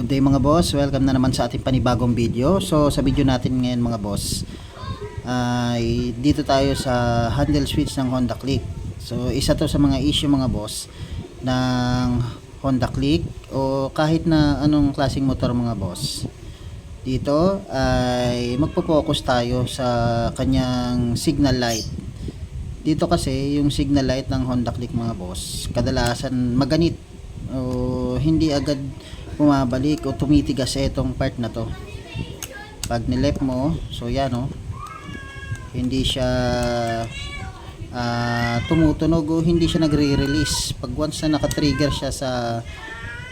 Good day mga boss, welcome na naman sa ating panibagong video. So sa video natin ngayon mga boss, ay dito tayo sa handle switch ng Honda Click. So isa to sa mga issue mga boss ng Honda Click o kahit na anong klaseng motor mga boss. Dito ay magpo-focus tayo sa kanyang signal light. Dito kasi yung signal light ng Honda Click mga boss, kadalasan maganit o hindi agad bumabalik o tumitigas itong part na to. Pag nilep mo so yan o hindi siya ah, tumutunog o hindi siya nagre-release. Pag once na nakatrigger siya sa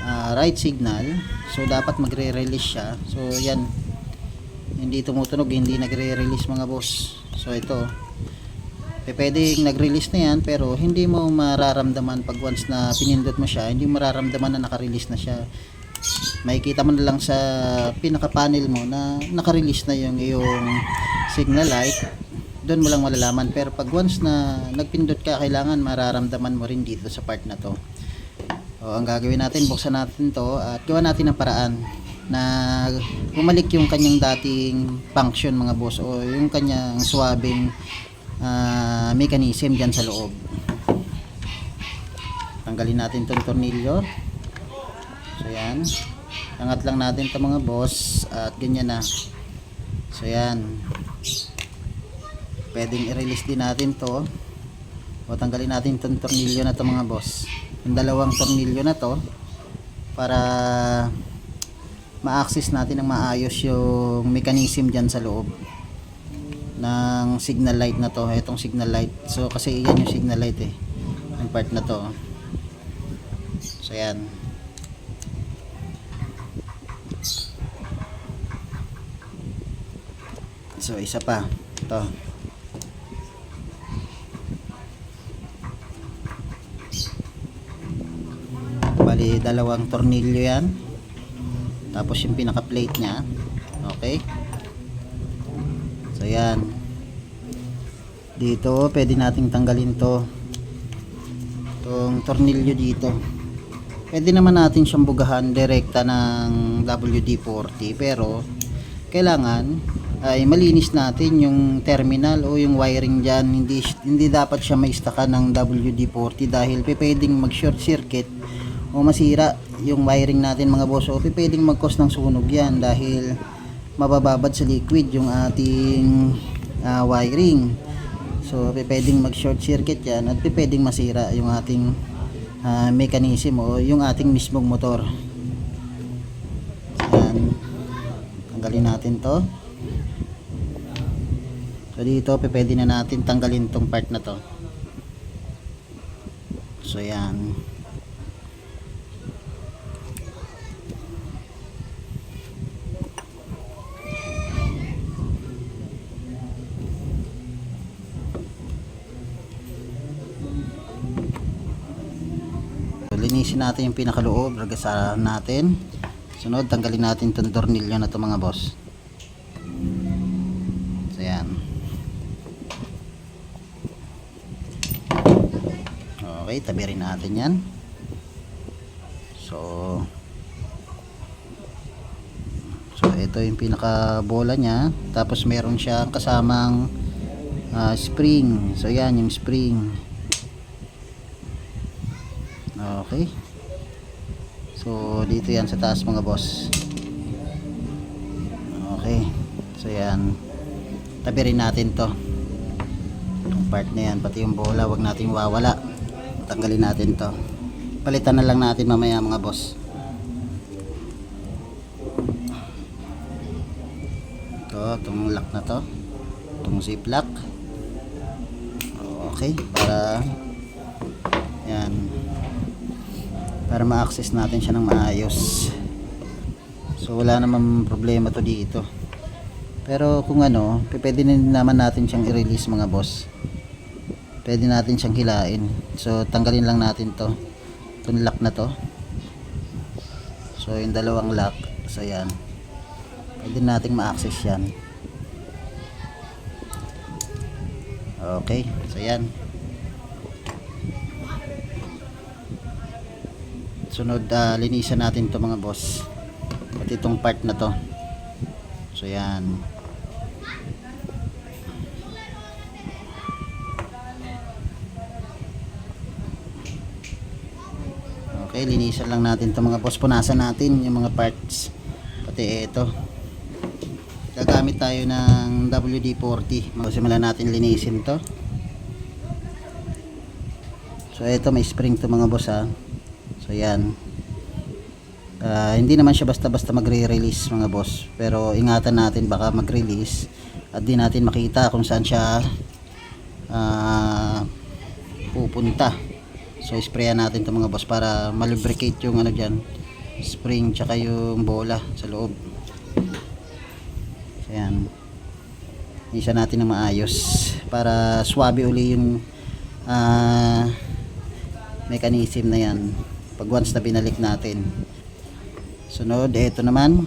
ah, right signal so dapat magre-release siya. So yan hindi tumutunog hindi nagre-release mga boss. So ito eh, pwedeng nag-release na yan pero hindi mo mararamdaman pag once na pinindot mo siya hindi mo mararamdaman na naka-release na siya makikita mo na lang sa pinaka panel mo na naka-release na yung iyong signal light doon mo lang malalaman. Pero pag once na nagpindot ka kailangan mararamdaman mo rin dito sa part na to. O, ang gagawin natin buksan natin to at gawa natin ng paraan na bumalik yung kanyang dating function mga boss o yung kanyang swabbing ah, mechanism dyan sa loob. Tanggalin natin tong tornilyo. So yan angat lang natin to mga boss at ganyan na. So yan. Pwedeng i-release din natin to. O tanggalin natin tong tornilyo na to mga boss. Yung dalawang tornilyo na to para ma-access natin ng maayos yung mechanism dyan sa loob ng signal light na to itong signal light. So kasi yan yung signal light eh yung part na to. So yan so isa pa. To bali dalawang tornilyo yan. Tapos yung pinaka plate nya okay. So yan. Dito pwede nating tanggalin to. Tong tornilyo dito. Pwede naman natin siyang bugahan direkta ng WD-40 pero kailangan ay malinis natin yung terminal o yung wiring dyan. Hindi, hindi dapat siya maistakan ng WD-40 dahil pwedeng mag short circuit o masira yung wiring natin mga boss. O pwedeng mag cause ng sunog yan dahil mabababad sa liquid yung ating ah, wiring. So pwedeng mag short circuit yan at pwedeng masira yung ating ah, mechanism o yung ating mismong motor yan tanggalin natin to. So dito pwede na natin tanggalin tong part na to. So yan. Linisin natin yung pinakaloob, ragasahan natin. Sunod, tanggalin natin itong tornilyo na to mga boss. So, yan. Okay, tabi rin natin yan. So, so ito yung pinaka bola niya. Tapos meron siyang kasamang ah, spring. So, yan yung spring. Okay. So, dito yan sa taas mga boss. Okay. So, yan. Tabi rin natin to. Yung part na yan, pati yung bola, wag nating wawala. Tanggalin natin to. Palitan na lang natin mamaya mga boss. Ito, itong lock na to. Itong zip lock. Okay, para yan para ma-access natin siya ng maayos. So wala namang problema to dito. Pero kung ano pwede naman natin siyang i-release mga boss. Pwede natin siyang hilain. So tanggalin lang natin to. Itong lock na to. So yung dalawang lock. So yan. Pwede nating ma-access yan. Okay. So yan sunod ah, linisan natin to mga boss Pati itong part na to. So yan. Okay, linisan lang natin itong mga boss. Punasan natin yung mga parts. Pati ito. Gagamit tayo ng WD-40. Magsimulan natin linisin to. So ito may spring to mga boss ha. So yan. Ah, hindi naman siya basta-basta magre-release mga boss. Pero ingatan natin baka mag-release at di natin makita kung saan siya ah, pupunta. So sprayan natin to mga boss para malubricate yung ano diyan, spring tsaka yung bola sa loob. So yan. Isa natin na maayos para swabe uli yung ah mechanism na yan pag once na binalik natin. Sunod ito naman.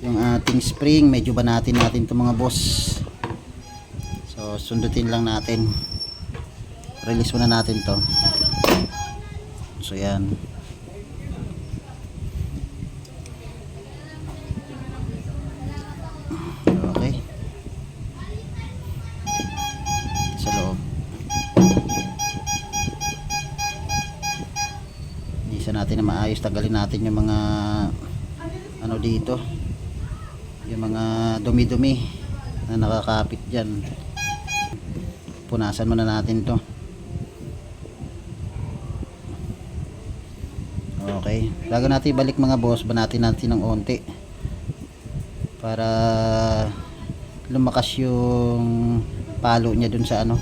Yung ating spring medyo banatin natin itong mga boss. So sundutin lang natin. Release muna natin to. So yan maayos tanggalin natin yung mga ano dito. Yung mga dumi-dumi na nakakapit dyan. Punasan muna natin to. Okay. Bago natin ibalik mga boss banatin natin ng onti para lumakas yung palo niya dun sa ano.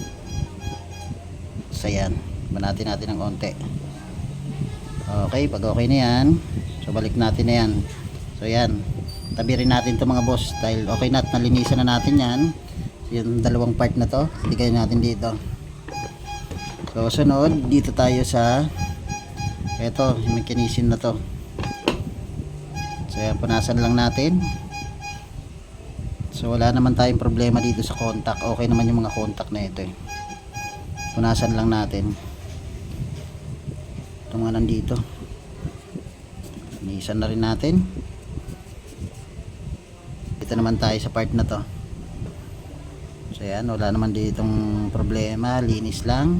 Sa yan. Banatin natin ng onti Okay, pag okay na yan, so balik natin na yan. So yan, tabi rin natin to mga boss dahil okay na at nalinisan na natin yan. Yung dalawang part na to, ligay natin dito. So sunod, dito tayo sa eto, yung mechanism na to. So yan, punasan lang natin. So wala naman tayong problema dito sa contact. Okay naman yung mga contact na ito eh. Punasan lang natin ito mga nandito. Inisan na rin natin. Dito naman tayo sa part na to. So yan wala naman ditong problema. Linis lang.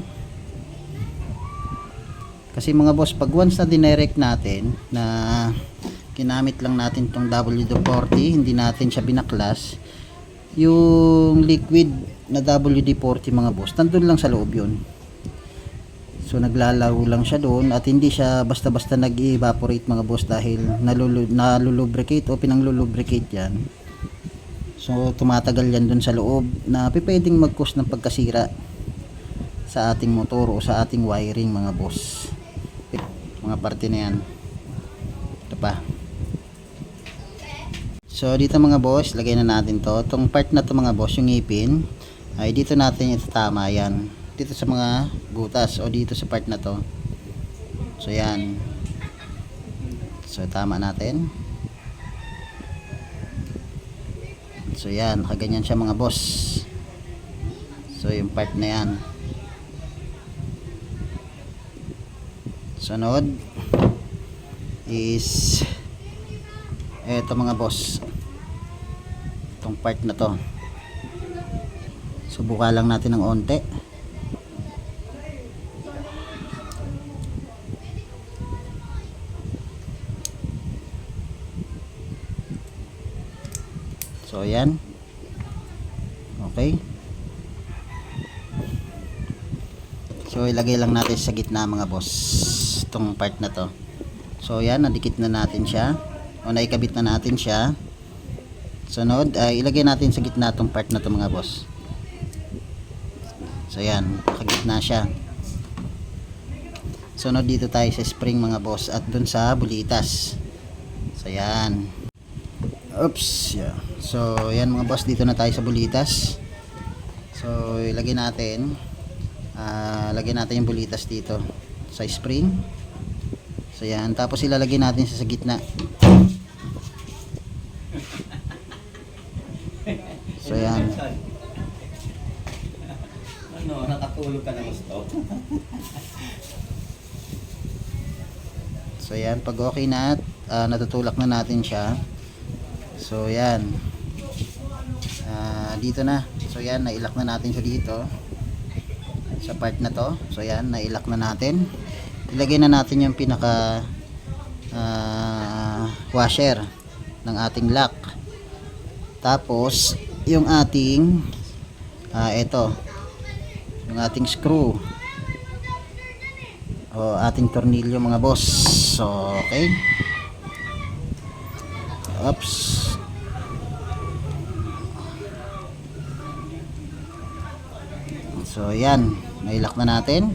Kasi mga boss pag once na dinirect natin na ginamit lang natin tong WD-40 hindi natin siya binaklas yung liquid na WD-40 mga boss nandun lang sa loob yun So naglalaro lang siya doon at hindi siya basta-basta nag-evaporate mga boss dahil nalulu nalulubricate o pinanglulubricate yan. So tumatagal yan doon sa loob na pwedeng mag-cause ng pagkasira sa ating motor o sa ating wiring mga boss. Mga parte na yan. Ito pa. So dito mga boss, lagay na natin to. Itong part na to mga boss, yung ngipin, ay dito natin itatama yan dito sa mga butas o dito sa part na to. So yan. So tama natin. So yan. Nakaganyan siya mga boss. So yung part na yan. Sunod is eto mga boss. Itong part na to. Subukan lang natin ng onte So ayan. Okay. So ilagay lang natin sa gitna mga boss itong part na to. So ayan, nadikit na natin siya. O naikabit na natin siya. Sunod, ay ilagay natin sa gitna itong part na to mga boss. So ayan, nakagitna siya. Sunod dito tayo sa spring mga boss at dun sa bulitas. So ayan. Oops, yeah. So, yan mga boss, dito na tayo sa bulitas. So, ilagay natin. Ah, lagay natin yung bulitas dito sa spring. So, yan. Tapos ilalagay natin sa, sa gitna. So, yan. Ano, nakatulog ka na gusto? So yan, pag okay na, ah, natutulak na natin siya. So yan. Ah, dito na. So yan, nailak na natin siya dito. Sa part na to. So yan, nailak na natin. Ilagay na natin yung pinaka ah, washer ng ating lock. Tapos, yung ating ah, ito. Yung ating screw o ating tornilyo mga boss so okay oops so yan. Nailak na natin.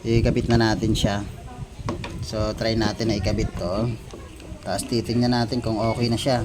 Ikabit na natin siya. So try natin na ikabit to. Tapos titingnan natin kung okay na siya